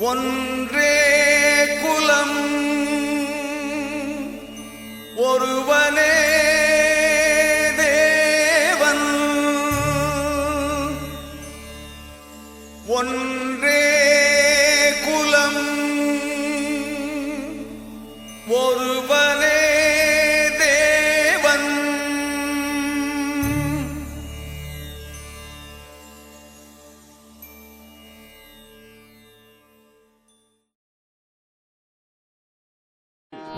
ஒன்றே குலம் ஒருவனே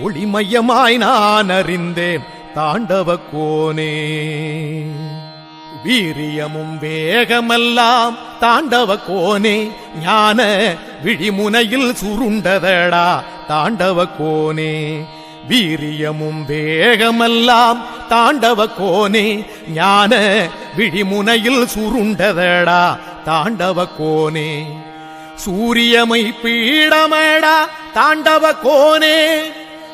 ஒளிமயமாய் நான் அறிந்தேன் தாண்டவ கோனே. வீரியமும் வேகமெல்லாம் தாண்டவ கோனே. ஞான விழிமுனையில் சுருண்டதடா தாண்டவ கோனே. வீரியமும் வேகமெல்லாம் தாண்டவ கோனே. ஞான விழிமுனையில் சுருண்டதடா தாண்டவ கோனே. சூரியமை பீடமடா தாண்டவ கோனே.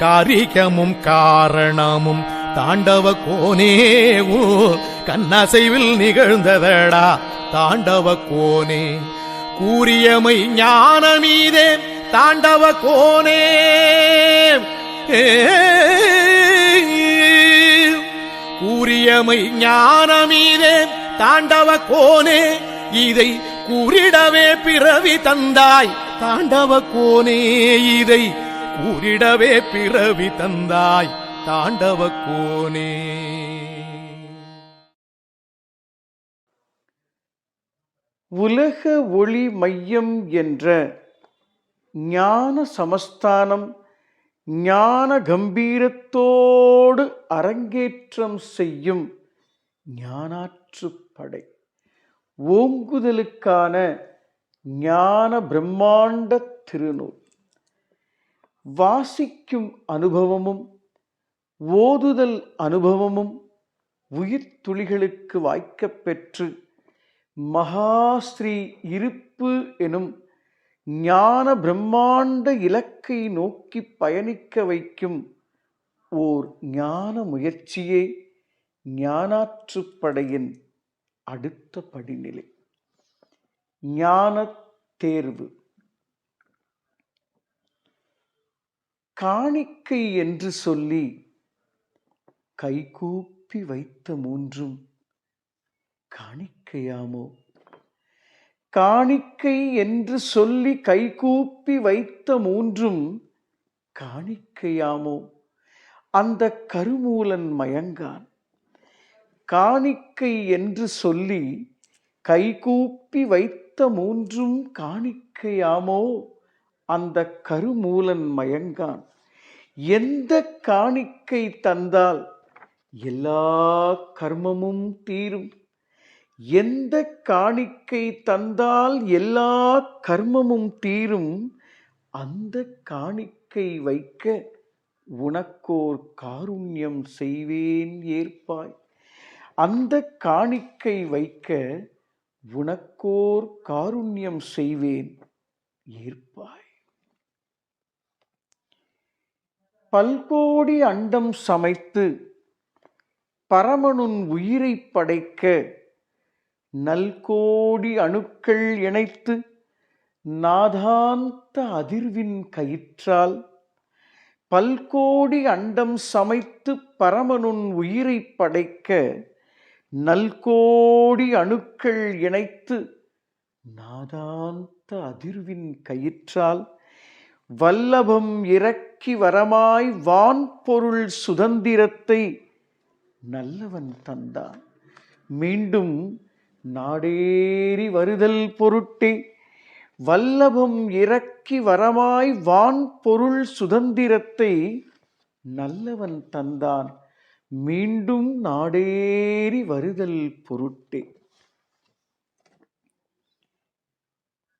காரிகமும் காரணமும். தாண்டவ கோனேவோ கண்ணசைவில் நிகழ்ந்ததடா. தாண்டவ கோனே கூறியமை ஞானமீதே தாண்டவ கோனே. கூறியமை ஞானமீதே தாண்டவ கோனே. இதை கூறிடவே பிறவி தந்தாய். தாண்டவ கோனே இதை கூறிடவே பிறவி தந்தாய் தாண்டவ கோனே. உலக ஒளி மையம் என்ற ஞான சமஸ்தானம் ஞான கம்பீரத்தோடு அரங்கேற்றம் செய்யும் ஞானாற்றுப்படை ஓங்குதலுக்கான ஞான பிரம்மாண்ட திருநூல். வாசிக்கும் அனுபவமும் ஓதுதல் அனுபவமும் உயிர் துளிகளுக்கு வாய்க்கப் பெற்று மகாஸ்ரீ இருப்பு எனும் ஞான பிரம்மாண்ட இலக்கை நோக்கி பயணிக்க வைக்கும் ஓர் ஞான முயற்சியே ஞானாற்றுப்படையின் அடுத்த படிநிலை. ஞான தேர்வு. காணிக்கை என்று சொல்லி கைகூப்பி வைத்த மூன்றும் காணிக்கையாமோ? காணிக்கை என்று சொல்லி கைகூப்பி வைத்த மூன்றும் காணிக்கையாமோ? அந்த கருமூலன் மயங்கான். காணிக்கை என்று சொல்லி கைகூப்பி வைத்த மூன்றும் காணிக்கையாமோ? அந்த கருமூலன் மயங்கான். எந்த காணிக்கை தந்தால் எல்லா கர்மமும் தீரும். எந்த காணிக்கை தந்தால் எல்லா கர்மமும் தீரும். அந்த காணிக்கை வைக்க உனக்கோர் காருண்யம் செய்வேன் ஏற்பாய். அந்த காணிக்கை வைக்க உனக்கோர் காருண்யம் செய்வேன் ஏற்பாய். பல்கோடி அண்டம் சமைத்து பரமனுன் உயிரை படைக்க நல்கோடி அணுக்கள் இணைத்து நாதாந்த அதிர்வின் கயிற்றால் பல்கோடி அண்டம் சமைத்து பரமனுன் உயிரை படைக்க நல்கோடி அணுக்கள் இணைத்து நாதாந்த அதிர்வின் கயிற்றால் வல்லபம் இறக்கி வரமாய் வான் பொருள் சுதந்திரத்தை நல்லவன் தந்தான். மீண்டும் நாடேறி வருதல் பொருட்டே வல்லபம் இறக்கி வரமாய் வான் பொருள் சுதந்திரத்தை நல்லவன் தந்தான். மீண்டும் நாடேறி வருதல் பொருட்டே.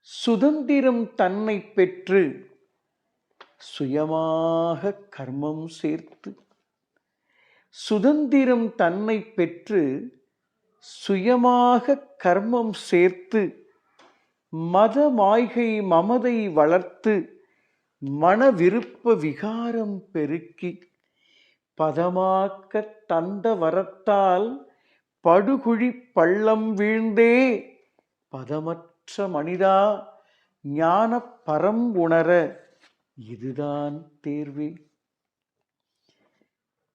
சுதந்திரம் தன்னை பெற்று சுயமாக கர்மம் சேர்த்து சுதந்திரம் தன்னை பெற்று சுயமாக கர்மம் சேர்த்து மத மாய்கை மமதை வளர்த்து மன விருப்ப விகாரம் பெருக்கி பதமாக்க தந்த வரத்தால் படுகுழி பள்ளம் வீழ்ந்தே பதமற்ற மனிதா ஞான பரம் உணர இதுதான் தேர்வே.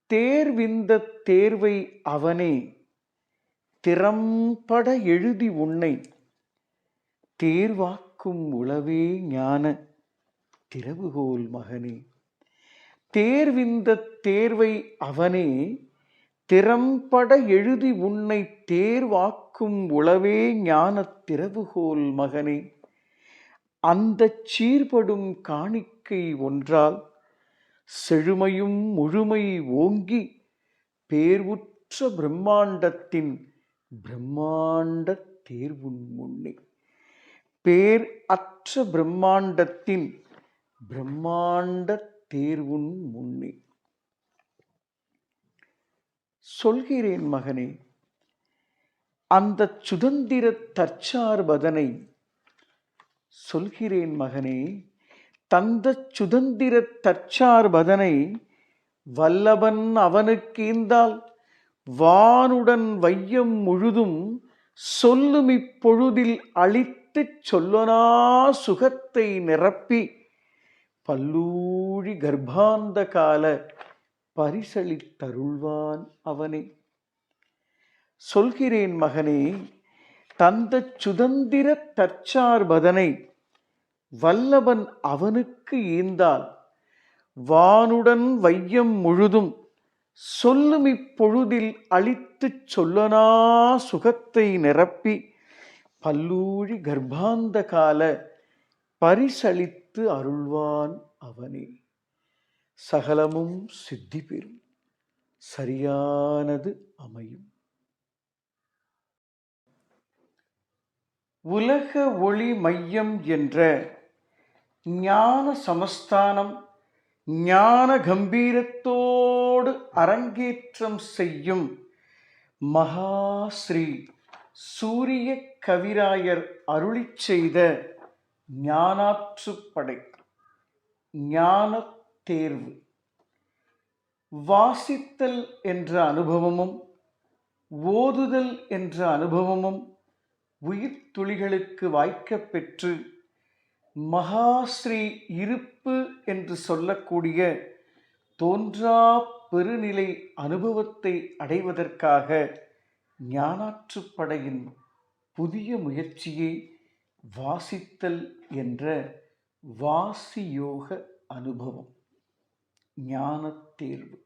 தேர்விந்த தேர்வை அவனே திறம்பட எழுதி உன்னை. தேர்வாக்கும் உளவே ஞான திறவுகோல் மகனே. தேர்விந்த தேர்வை அவனே திறம்பட எழுதி உன்னை தேர்வாக்கும் உளவே ஞான திறவுகோல் மகனே. அந்த சீர்படும் காணிக்கை ஒன்றால் செழுமையும் முழுமை ஓங்கி பேர்வுற்ற பிரம்மாண்டத்தின் பிரம்மாண்ட தேர்வுன் முன்னே. பேர் அற்ற பிரம்மாண்டத்தின் பிரம்மாண்ட தேர்வுன் முன்னே. சொல்கிறேன் மகனே அந்த சுதந்திர தற்சார்பதனை சொல்கிறேன் மகனே தந்த சுதந்திர தற்சார்பதனை வல்லவன் அவனுக்கேந்தால் வானுடன் வையம் முழுதும் சொல்லும் இப்பொழுதில் அழித்துச் சொல்லனா சுகத்தை நிரப்பி பல்லூழி கர்ப்பாந்த கால பரிசளித்தருள்வான் அவனே. சொல்கிறேன் மகனே தந்த சுதந்திர தற்சார்பதனை வல்லவன் அவனுக்கு ஈந்தால் வானுடன் வையம் முழுதும் சொல்லும் இப்பொழுதில் அழித்துச் சொல்லனா சுகத்தை நிரப்பி பல்லூழி கர்ப்பாந்த கால பரிசளித்து அருள்வான் அவனே. சகலமும் சித்தி பெறும் சரியானது அமையும். உலக ஒளி மையம் என்ற ஞான சமஸ்தானம் ஞான கம்பீரத்தோடு அரங்கேற்றம் செய்யும் மகாஸ்ரீ சூரிய கவிராயர் அருளிச் செய்த ஞானாற்றுப்படை ஞான தேர்வு. வாசித்தல் என்ற அனுபவமும் ஓதுதல் என்ற அனுபவமும் உயிர் துளிகளுக்கு வாய்க்கப் பெற்று மகாஸ்ரீ இருப்பு என்று சொல்லக்கூடிய தோன்றா பெருநிலை அனுபவத்தை அடைவதற்காக ஞானாற்றுப்படையின் புதிய முயற்சியை வாசித்தல் என்ற வாசியோக அனுபவம். ஞான தேர்வு.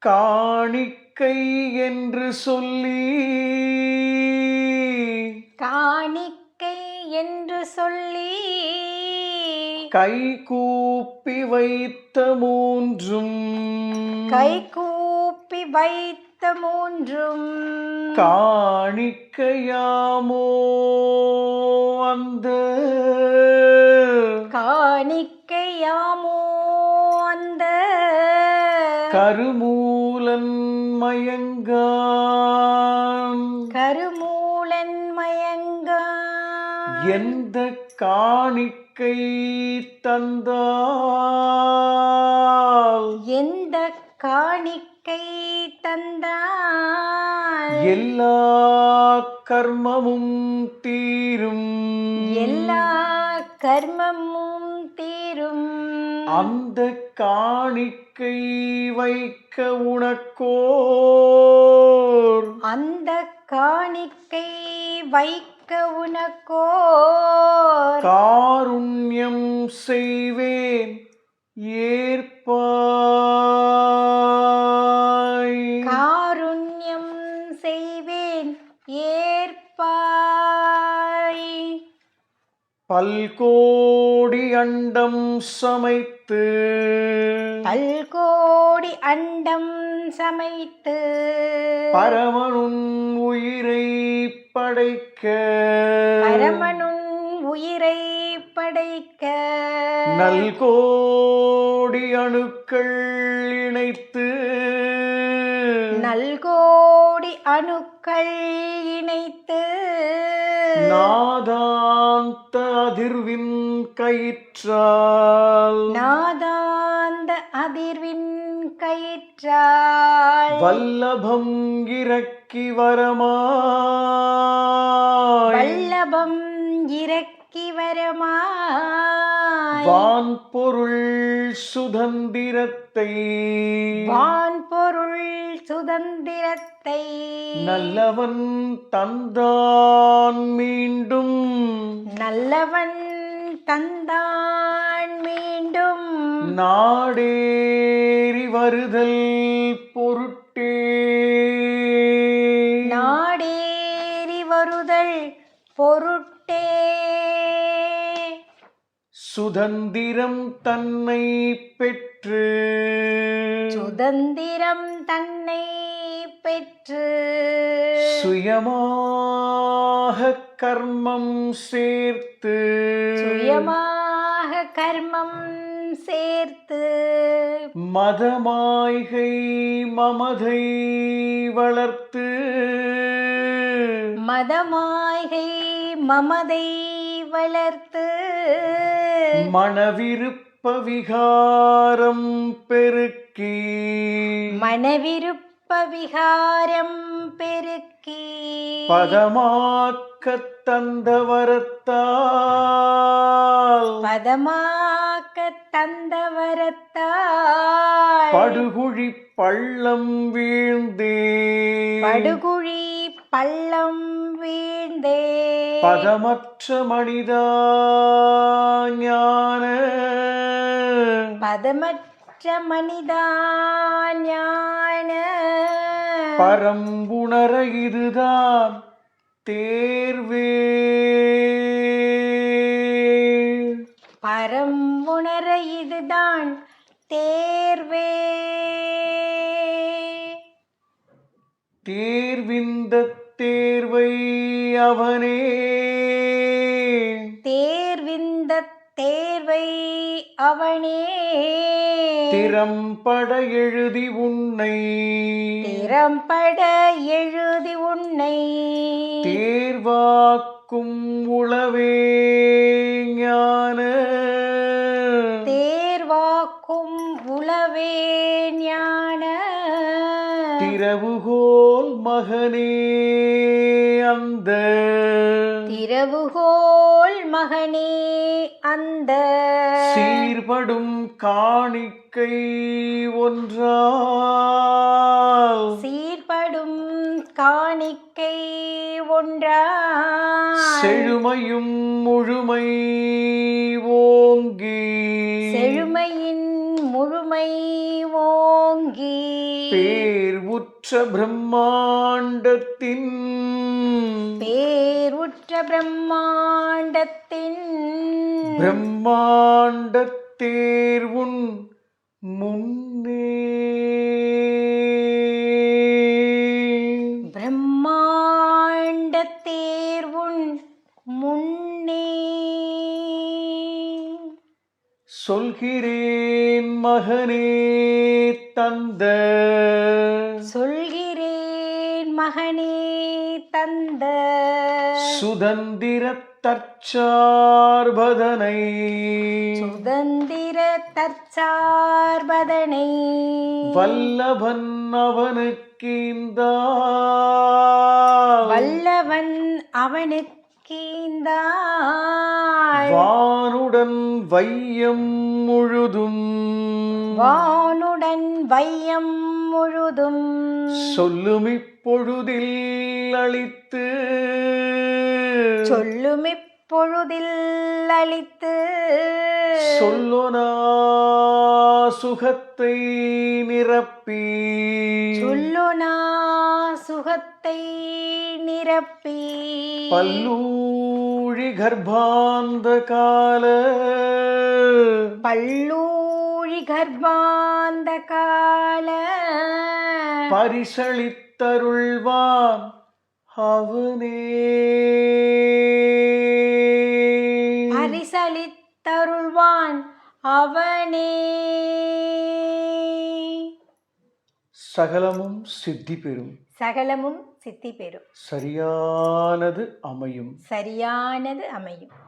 காணிக்கை என்று சொல்லி. காணிக்கை என்று சொல்லி. கை கூப்பி வைத்த மூன்றும். கை கூப்பி வைத்த மூன்றும். காணிக்கையாமோ அந்த. காணிக்கையாமோ அந்த. கருமூலன் மயங்கான். கருமூலன் மயங்க எந்த காணிக்கை தந்தால்? எந்த காணிக்கை தந்தால்? எல்லா கர்மமும் தீரும். எல்லா கர்மமும் தீரும். அந்த காணிக்கை வைக்க உனக்கோர். அந்த காணிக்கை வைக்க உனக்கோ காருண்யம் செய்வேன். ஏற்பாய் பல்கோடி அண்டம் சமைத்து பல்கோடி அண்டம் சமைத்து பரமனுன் உயிரை படைக்க பரமனுன் உயிரை படைக்க நல்கோடி அணுக்கள் இணைத்து நல்கோடி அணுக்கள் இணைத்து நாதாந்த அதிர்வின் கயிற்றால். நாதாந்த அதிர்வின் கயிற்றால். வல்லபம் இறக்கி வரமாய். வல்லபம் இறக்கி வரமாய். வான் பொருள் சுதந்திரத்தை. வான் பொருள் சுதந்திரத்தை. நல்லவன் தந்தான் மீண்டும். நல்லவன் தந்தான் மீண்டும். நாடேறி வருதல் பொருட்டே. நாடேறி வருதல் பொருட்டே. சுதந்திரம் தன்னை பெற்று சுதந்திரம் தன்னை பெற்று சுயமாக கர்மம் சேர்த்து சுயமாக கர்மம் சேர்த்து மதமாய்கை மமதை வளர்த்து மதமாய்கை மமதை வளர்த்து மனவிருப்ப விகாரம் பெருக்கி. மனவிருப்ப விகாரம் பெருக்கி. பதமாக்க தந்த வரத்தால். பதமாக்க தந்த வரத்தால். படுகுழி பள்ளம் வீழ்ந்தே படுகுழி பள்ளம் வீழ்ந்தே. பதமற்ற மனிதா ஞான. பதமற்ற மனிதா ஞான. பரம்புணர இதுதான் தேர்வே. பரம் உணர இதுதான் தேர்வே. தேர்விந்த தேர்வை அவனே. தேர்விந்த தேர்வை அவனே. திறம்பட எழுதி உன்னை. திறம்பட எழுதி உன்னை. தேர்வாக்கும் உளவே ஞான. தேர்வாக்கும் உளவே ஞான. திறவுகோல் மகனே. அந்த இரவுகோள் மகனே அந்த. சீர்படும் காணிக்கை ஒன்றால். சீர்படும் காணிக்கை ஒன்றா செழுமையும் முழுமை ஓங்கி. செழுமையின் முழுமை ஓங்கி. பேர் உற்ற பிரம்மாண்டத்தின் பேருற்ற பிரம்மாண்டத்தின் பிரம்மாண்டத்தேர்வுன் முன்னே. பிரம்மாண்ட தேர்வுன் முன்னே. சொல்கிறேன் மகனே தந்த. சொல்கிறேன் மகனே தந்த. சுதந்திர தற்சார்பதனை. சுதந்திர தற்சார்பதனை. வல்லவன் அவனுக்கு இந்த வல்லவன் அவனுக்கீந்த வானுடன் வையம் முழுதும் வானுடன் வையம் முழுதும் சொல்லும் இப்பொழுதில் அளித்து சொல்லும் இப்பொழுதில் அளித்து சொல்லொனா சுகத்தை நிரப்பி சொல்லுனா சுகத்தை நிரப்பி. பல்லூழி கர்ப்பாந்த கால பல்லூழி கர்ப்பாந்த கால பரிசளித்தருள்வான் அவனே. பரிசளித்தருள்வான் அவனே. சகலமும் சித்தி பெறும் சகலமும் சித்தி பெறும் சரியானது அமையும். சரியானது அமையும்.